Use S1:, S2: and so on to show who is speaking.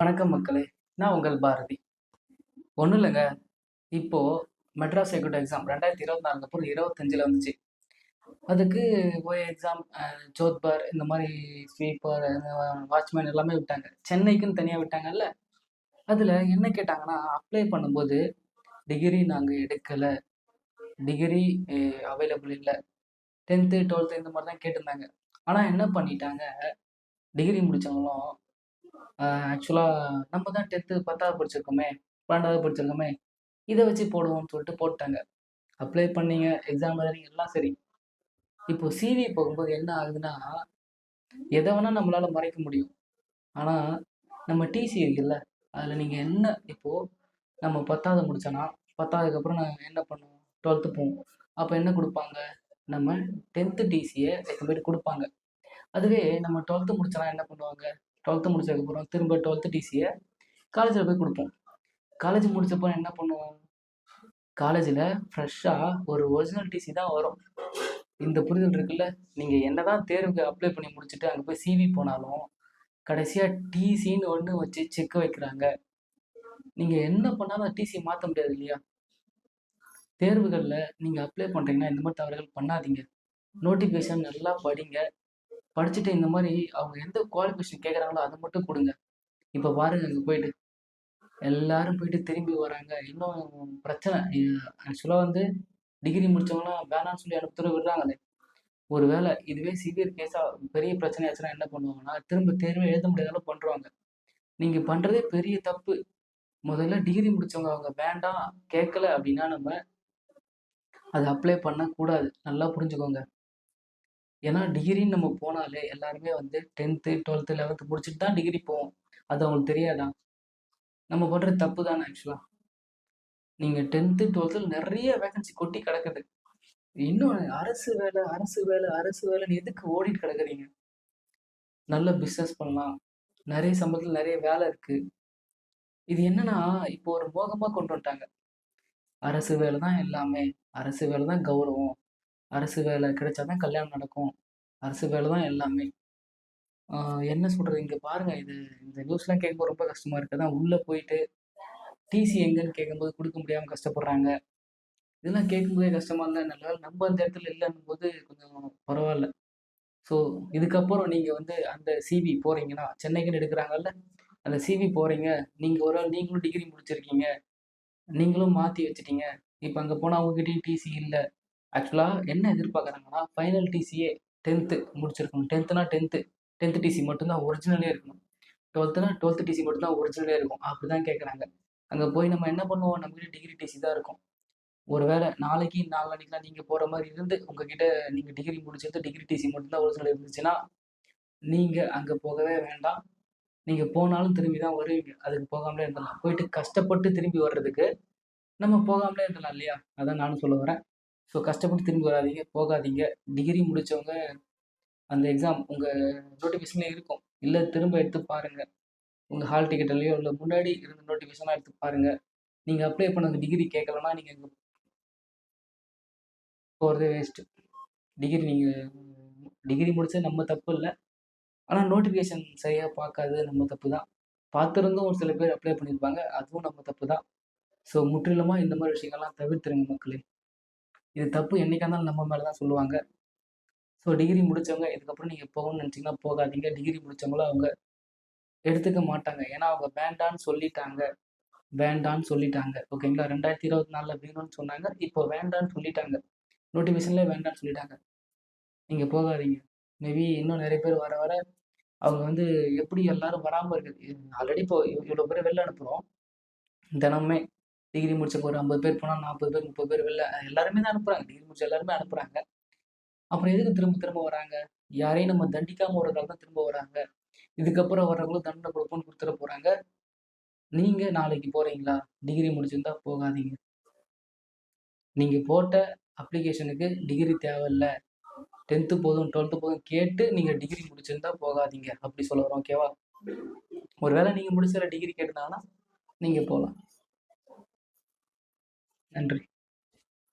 S1: வணக்கம் மக்களே. நான் உங்கள் பாரதி. ஒன்றும் இல்லைங்க. இப்போ மெட்ராஸ் செக்யூரிட்டி எக்ஸாம் ரெண்டாயிரத்தி இருபத்தி நாலுக்கு அப்புறம் இருபத்தஞ்சில் வந்துச்சு. அதுக்கு போய் எக்ஸாம் ஜோத்பர் இந்த மாதிரி ஸ்வீப்பர் வாட்ச்மேன் எல்லாமே விட்டாங்க. சென்னைக்குன்னு தனியாக விட்டாங்கல்ல. அதில் என்ன கேட்டாங்கன்னா அப்ளை பண்ணும்போது டிகிரி நாங்கள் எடுக்கலை. டிகிரி அவைலபிள் இல்லை. டென்த்து டுவெல்த்து இந்த மாதிரி தான் கேட்டிருந்தாங்க. ஆனால் என்ன பண்ணிட்டாங்க? டிகிரி முடித்தவங்களும் ஆக்சுவலாக நம்ம தான் டென்த்து பத்தாவது படிச்சிருக்கோமே பன்னெண்டாவது படிச்சிருக்கோமே இதை வச்சு போடுவோம்னு சொல்லிட்டு போட்டாங்க. அப்ளை பண்ணீங்க எக்ஸாம் எழுதிங்க எல்லாம் சரி. இப்போ சிவி போகும்போது என்ன ஆகுதுன்னா எதை வேணால் நம்மளால் மறைக்க முடியும். ஆனால் நம்ம டிசி இருக்குல்ல அதில் நீங்கள் என்ன இப்போது நம்ம பத்தாவது முடித்தோன்னா பத்தாவதுக்கு அப்புறம் நாங்கள் என்ன பண்ணுவோம்? டுவெல்த்து போவோம். அப்போ என்ன கொடுப்பாங்க? நம்ம டென்த்து டிசியை எடுத்து போய்ட்டு கொடுப்பாங்க. அதுவே நம்ம டுவெல்த்து முடிச்சோன்னா என்ன பண்ணுவாங்க? டுவெல்த்து முடிச்சதுக்கப்புறம் திரும்ப டுவெல்த்து டிசியை காலேஜில் போய் கொடுப்போம். காலேஜ் முடிச்சப்போ என்ன பண்ணுவோம்? காலேஜில் ஃப்ரெஷ்ஷாக ஒரு ஒரிஜினல் டிசி தான் வரும். இந்த புரிதல் இருக்குல்ல? நீங்கள் என்ன தான் தேர்வுக்கு அப்ளை பண்ணி முடிச்சுட்டு அங்கே போய் சிவி போனாலும் கடைசியாக டிசின்னு ஒன்று வச்சு செக் வைக்கிறாங்க. நீங்கள் என்ன பண்ணாலும் டிசி மாற்ற முடியாது இல்லையா? தேர்வுகளில் நீங்கள் அப்ளை பண்ணுறீங்கன்னா இந்த மாதிரி தவறுகள் பண்ணாதீங்க. நோட்டிஃபிகேஷன் நல்லா படிங்க. படிச்சுட்டு இந்த மாதிரி அவங்க எந்த குவாலிஃபிகேஷன் கேட்குறாங்களோ அதை மட்டும் கொடுங்க. இப்போ பாருங்க அங்கே போயிட்டு. எல்லாரும் போயிட்டு திரும்பி வராங்க. இன்னும் பிரச்சனை. ஆக்சுவலாக வந்து டிகிரி முடிச்சவங்களாம் வேணாம்னு சொல்லி அனுப்புற விடுறாங்களே. ஒரு வேளை இதுவே சிவியர் கேஸாக பெரிய பிரச்சனையாச்சுன்னா என்ன பண்ணுவாங்கன்னா திரும்ப தேர்வை எழுத முடியாதாலும் பண்ணுறாங்க நீங்கள் பண்ணுறதே பெரிய தப்பு. முதல்ல டிகிரி முடிச்சவங்க அவங்க வேண்டாம் கேட்கல அப்படின்னா நம்ம அதை அப்ளை பண்ணக்கூடாது. நல்லா புரிஞ்சுக்கோங்க. ஏன்னா டிகிரின்னு நம்ம போனாலே எல்லாருமே வந்து டென்த்து டுவெல்த்து லெவன்த்து முடிச்சுட்டு தான் டிகிரி போவோம். அது அவங்களுக்கு தெரியாதான் நம்ம பண்ணுறது தப்பு தானே ஆக்சுவலாக நீங்கள் டென்த்து டுவெல்த்தில் நிறைய வேகன்சி கொட்டி கிடக்குது. இன்னும் அரசு வேலை அரசு வேலை அரசு வேலைன்னு எதுக்கு ஓடிட்டு கிடக்குறீங்க? நல்ல பிஸ்னஸ் பண்ணலாம். நிறைய சம்பளத்தில் நிறைய வேலை இருக்குது இது என்னன்னா இப்போ ஒரு மோகமாக கொண்டு வந்துட்டாங்க. அரசு வேலை தான் எல்லாமே. அரசு வேலை தான் கௌரவம். அரசு வேலை கிடைச்சா தான் கல்யாணம் நடக்கும். அரசு வேலை தான் எல்லாமே. என்ன சொல்கிறது இங்கே பாருங்கள் இது இந்த நியூஸ்லாம் கேட்கும்போது ரொம்ப கஷ்டமாக இருக்குது தான் உள்ளே போயிட்டு டிசி எங்கன்னு கேட்கும்போது கொடுக்க முடியாமல் கஷ்டப்படுறாங்க. இதெல்லாம் கேட்கும்போதே கஷ்டமாக இருந்தால் நல்லா நம்ம அந்த இடத்துல இல்லைன்னும் போது கொஞ்சம் பரவாயில்ல. ஸோ இதுக்கப்புறம் நீங்கள் வந்து அந்த சிவி போகிறீங்கன்னா சென்னைக்குன்னு எடுக்கிறாங்கல்ல அந்த சிவி போகிறீங்க நீங்கள் ஒரு ஆள் நீங்களும் டிகிரி முடிச்சிருக்கீங்க. நீங்களும் மாற்றி வச்சுட்டீங்க. இப்போ அங்கே போனால் அவங்ககிட்டயும் டிசி இல்லை. ஆக்சுவலாக என்ன எதிர்பார்க்குறாங்கன்னா ஃபைனல் டிசியே டென்த்து முடிச்சிருக்கணும். டென்த்துனா டென்த்து டென்த்து டிசி மட்டும்தான் ஒரிஜினலே இருக்கணும். டுவெல்த்துனா டுவெல்த்து டிசி மட்டும்தான் ஒரிஜினலே இருக்கும். அப்படி தான் கேட்குறாங்க அங்கே போய் நம்ம என்ன பண்ணுவோம்? நம்மகிட்ட டிகிரி டிசி தான் இருக்கும். ஒரு வேளை நாளைக்கு நாளைக்குலாம் நீங்கள் போகிற மாதிரி இருந்து உங்ககிட்ட நீங்கள் டிகிரி முடிச்சிருந்து டிகிரி டிசி மட்டும்தான் ஒரிஜினல் இருந்துச்சுன்னா நீங்கள் அங்கே போகவே வேண்டாம். நீங்கள் போனாலும் திரும்பி தான் வருவீங்க. அதுக்கு போகாமலே இருந்தலாம் போயிட்டு கஷ்டப்பட்டு திரும்பி வர்றதுக்கு நம்ம போகாமலே இருந்தலாம் இல்லையா? அதான் நானும் சொல்ல வரேன். ஸோ கஷ்டப்பட்டு திரும்பி வராதீங்க போகாதீங்க. டிகிரி முடித்தவங்க அந்த எக்ஸாம் உங்கள் நோட்டிஃபிகேஷன்லேயே இருக்கும். இல்லை திரும்ப எடுத்து பாருங்கள் உங்கள் ஹால் டிக்கெட்லையோ இல்லை முன்னாடி இருந்த நோட்டிஃபிகேஷனாக எடுத்து பாருங்கள் நீங்கள் அப்ளை பண்ண டிகிரி கேட்கலன்னா நீங்கள் இங்கே போகிறதே வேஸ்ட்டு டிகிரி நீங்கள் டிகிரி முடித்தது நம்ம தப்பு இல்லை. ஆனால் நோட்டிஃபிகேஷன் சரியாக பார்க்காது நம்ம தப்பு தான். பார்த்துருந்தும் ஒரு சில பேர் அப்ளை பண்ணியிருப்பாங்க அதுவும் நம்ம தப்பு தான். ஸோ முற்றிலுமாக இந்த மாதிரி விஷயங்கள்லாம் தவிர்த்துருங்க மக்களே. இது தப்பு என்றைக்கா இருந்தாலும் நம்ம மேலே தான் சொல்லுவாங்க. ஸோ டிகிரி முடித்தவங்க இதுக்கப்புறம் நீங்கள் போகணும்னு நினச்சிங்கன்னா போகாதீங்க. டிகிரி முடித்தவங்களும் அவங்க எடுத்துக்க மாட்டாங்க. ஏன்னா அவங்க வேண்டான்னு சொல்லிட்டாங்க. வேண்டான்னு சொல்லிட்டாங்க. ஓகேங்களா ரெண்டாயிரத்தி இருபத்தி நாலில் வேணும்னு சொன்னாங்க. இப்போ வேண்டான்னு சொல்லிட்டாங்க. நோட்டிஃபிகேஷன்லேயே வேண்டான்னு சொல்லிட்டாங்க. நீங்கள் போகாதீங்க. மேபி இன்னும் நிறைய பேர் வர வர அவங்க வந்து எப்படி எல்லாரும் வராமல் இருக்குது ஆல்ரெடி இப்போ இவ்வளோ பேர் வெளில அனுப்புகிறோம் தினமே டிகிரி முடிச்ச ஒரு ஐம்பது பேர் போனால் நாற்பது பேர் முப்பது பேர் வெளில எல்லாருமே தான் அனுப்புகிறாங்க டிகிரி முடிச்ச எல்லாருமே அனுப்புகிறாங்க அப்புறம் எதுக்கு திரும்ப திரும்ப வராங்க? யாரையும் நம்ம தண்டிக்காமல் வரதால தான் திரும்ப வராங்க. இதுக்கப்புறம் வர்றவங்களும் தண்டனை கொடுப்போம்னு கொடுத்துட போகிறாங்க நீங்கள் நாளைக்கு போகிறீங்களா டிகிரி முடிச்சிருந்தா போகாதீங்க. நீங்கள் போட்ட அப்ளிகேஷனுக்கு டிகிரி தேவையில்லை. டென்த்து போதும் டுவெல்த்து போதும் கேட்டு நீங்கள் டிகிரி முடிச்சிருந்தா போகாதீங்க. அப்படி சொல்ல வரோம் ஓகேவா ஒருவேளை நீங்கள் முடிச்சிட டிகிரி கேட்டிருந்தாங்கன்னா நீங்கள் போகலாம். நன்றி